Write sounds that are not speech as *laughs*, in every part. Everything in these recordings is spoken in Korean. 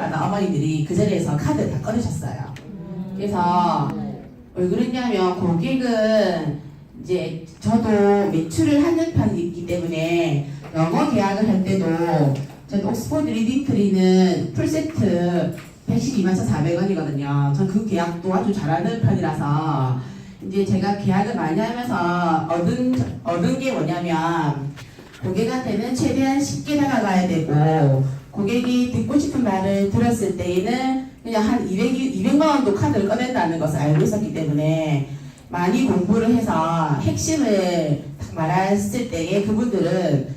때마다 어머니들이 그 자리에서 카드 다 꺼내셨어요. 그래서 왜 그랬냐면 고객은 이제 저도 매출을 하는 편이기 때문에 영어 계약을 할 때도 저는 옥스퍼드 리딩 트리는 풀세트 112만 1,400원이거든요. 전 그 계약도 아주 잘하는 편이라서 이제 제가 계약을 많이 하면서 얻은 얻은 게 뭐냐면 고객한테는 최대한 쉽게 다가가야 되고 고객이 듣고 싶은 말을 들었을 때에는 그냥 한 200, 200만 원도 카드를 꺼낸다는 것을 알고 있었기 때문에 많이 공부를 해서 핵심을 딱 말했을 때에 그분들은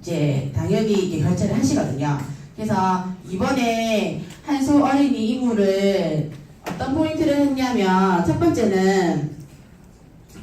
이제 당연히 이제 결제를 하시거든요. 그래서 이번에 한소 어린이 이물을 어떤 포인트를 했냐면 첫 번째는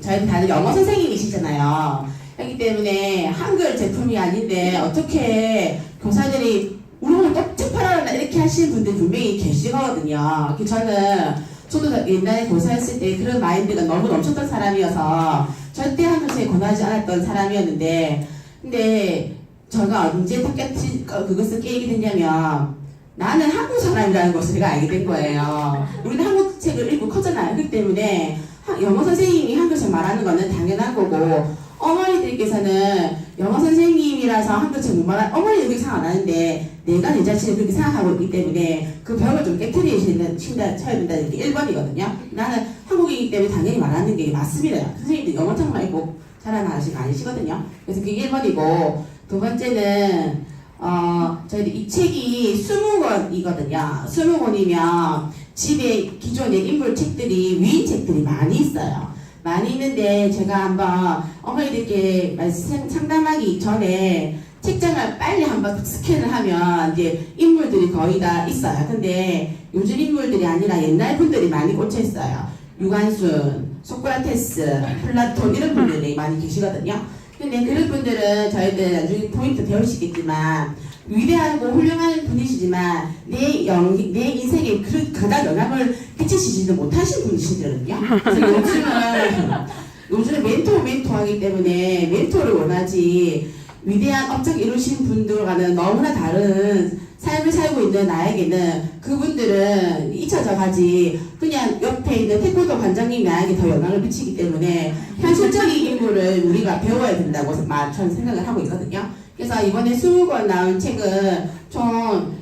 저희는 다들 영어 선생님이시잖아요. 그렇기 때문에 한글 제품이 아닌데 어떻게 교사들이 우리 오늘 똑똑 팔아라 이렇게 하시는 분들 분명히 계시거든요. 그 저는 저도 옛날에 교사했을 때 그런 마인드가 너무 넘쳤던 사람이어서 절대 한글에 권하지 않았던 사람이었는데 근데 제가 언제 똑같이 그것을 깨게 됐냐면 나는 한국 사람이라는 것을 제가 알게 된 거예요. 우리는 한국 책을 읽고 컸잖아요. 그렇기 때문에 하- 영어 선생님이 한글책 말하는 거는 당연한 거고 어머니들께서는 영어 선생님 이라서 한글책 못 말하 어머니는 그렇게 생각 안 하는데 내가 내 자신을 그렇게 생각하고 있기 때문에 그 벽을 좀 깨뜨리시는 친다 쳐야 된다는 게 1번이거든요. 나는 한국이기 때문에 당연히 말하는 게 맞습니다. 선생님들 영어 정말 읽고 잘하는 아저씨가 아니시거든요. 그래서 그게 1번이고 두 번째는 어, 저희들 이 책이 20권이거든요. 20권이면 집에 기존의 인물 책들이 위인 책들이 많이 있어요. 많이 있는데 제가 한번 어머니들께 말씀 상담하기 전에 책장을 빨리 한번 스캔을 하면 이제 인물들이 거의 다 있어요. 근데 요즘 인물들이 아니라 옛날 분들이 많이 꽂혀 있어요. 유관순, 소크라테스, 플라톤 이런 분들이 많이 계시거든요. 근데 그런 분들은 저희들 나중에 포인트 배우시겠지만 위대하고 훌륭한 분이시지만 내, 영, 내 인생에 그, 그닥 영향을 끼치시지도 못하신 분이시거든요. 요즘은 요즘은 멘토 멘토 하기 때문에 멘토를 원하지 위대한 업적 이루신 분들과는 너무나 다른 삶을 살고 있는 나에게는 그분들은 잊혀져 가지 그냥 옆에 있는 태권도 관장님 나에게 더 영향을 미치기 때문에 현실적인 인물을 우리가 배워야 된다고 마- 저는 생각을 하고 있거든요. 그래서 이번에 20권 나온 책은 총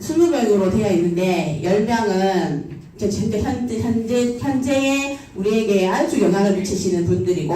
20명으로 되어 있는데 10명은 현재, 현재, 현재, 현재의 우리에게 아주 영향을 미치시는 분들이고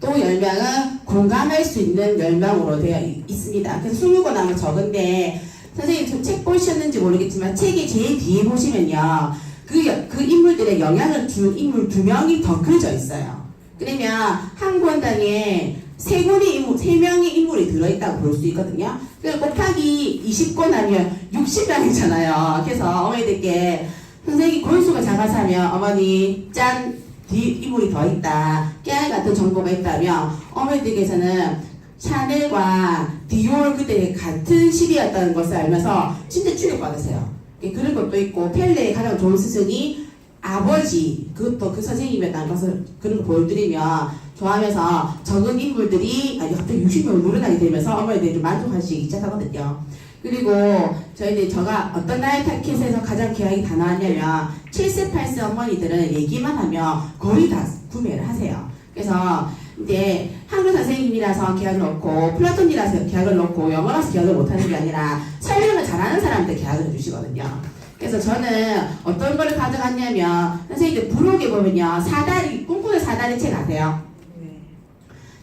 또 10명은 공감할 수 있는 10명으로 되어 있- 있습니다. 그래서 20권 나면 적은데 선생님 저책 보셨는지 모르겠지만 책의 제일 뒤에 보시면요 그, 여- 그 인물들의 영향을 준 인물 두 명이 더 그려져 있어요. 그러면 한 권당에 세 권의 인물, 세 명의 인물이 들어있다고 볼 수 있거든요. 그래서 곱하기 20권 하면 60명이잖아요. 그래서 어머니들께 선생님 권수가 작아서 하면 어머니 짠뒤 인물이 더 있다. 깨알 같은 정보가 있다면 어머니들께서는 샤넬과 디올 그때 같은 시기였다는 것을 알면서 진짜 충격받으세요. 예, 그런 것도 있고 펠레의 가장 좋은 스승이 아버지 그것도 그 선생님이었다는 것을 그런 거 보여드리면 좋아하면서 적은 인물들이 갑자기 60명을 늘어나게 되면서 어머니들이 좀 만족하시기 시작하거든요. 그리고 저희들이 저가 어떤 나이 타켓에서 가장 계약이 다 나왔냐면 7세 8세 어머니들은 얘기만 하면 거의 다 구매를 하세요. 그래서 이제 한글 선생님이라서 계약을 넣고 플라톤이라서 계약을 넣고 영어라서 계약을 못하는 게 아니라 설명을 잘하는 사람한테 계약을 해주시거든요. 그래서 저는 어떤 거를 가져갔냐면 선생님들 부록에 보면요 사다리 꿈꾸는 사다리 책 아세요?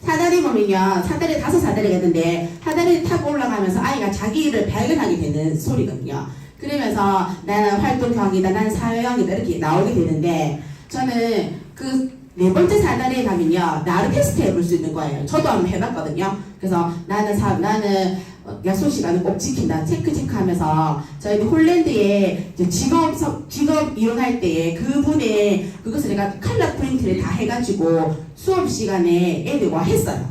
사다리 보면요 사다리 다섯 사다리가 있는데 사다리를 타고 올라가면서 아이가 자기를 발견하게 되는 소리거든요. 그러면서 나는 활동형이다, 나는 사회형이다 이렇게 나오게 되는데 저는 그 네 번째 사다리에 가면요 나를 테스트 해볼 수 있는 거예요. 저도 한번 해봤거든요. 그래서 나는 사 나는 어, 약속 시간을 꼭 지킨다 체크 체크 하면서 저희는 홀랜드에 이제 직업 서- 직업 이용할 때에 그분의 그것을 내가 칼라 프린트를 다 해가지고 수업 시간에 애들과 했어요.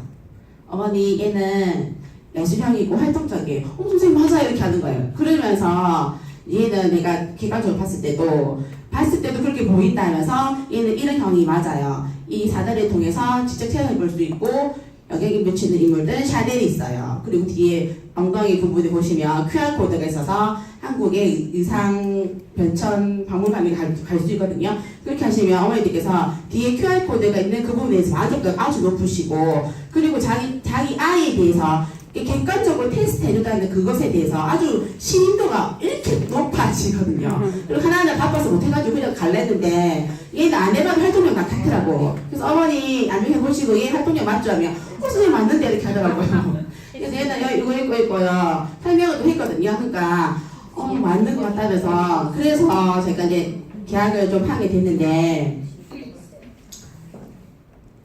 어머니 얘는 연습형이고 활동적이에요. 어 선생님 맞아요 이렇게 하는 거예요. 그러면서 얘는 내가 객관적으로 봤을 때도 봤을 때도 그렇게 보인다면서 얘는 이런 형이 맞아요. 이 사다리를 통해서 직접 체험해 볼 수 있고 여기에 미치는 인물들은 샤넬이 있어요. 그리고 뒤에 엉덩이 부분에 보시면 QR코드가 있어서 한국의 의상 변천 박물관에 갈 수 있거든요. 그렇게 하시면 어머니들께서 뒤에 QR 코드가 있는 그 부분에 대해서 만족도가 아주 높으시고 그리고 자기 자기 아이에 대해서 객관적으로 테스트 해준다는 그것에 대해서 아주 신임도가 이렇게 높아지거든요. 그리고 하나하나 바빠서 못해가지고 그냥 갈랬는데 얘는 안 해봐도 활동량 같더라고. 그래서 어머니 나중에 해보시고 얘 활동량 맞죠 하면 어 선생님 맞는데 이렇게 하더라고요. 그래서 얘는 여기 이거 있고 있고요. 설명을 또 했거든요. 그러니까 어 맞는 것 같다면서 그래서 제가 이제 계약을 좀 하게 됐는데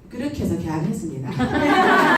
그렇게 해서 계약을 했습니다. *laughs*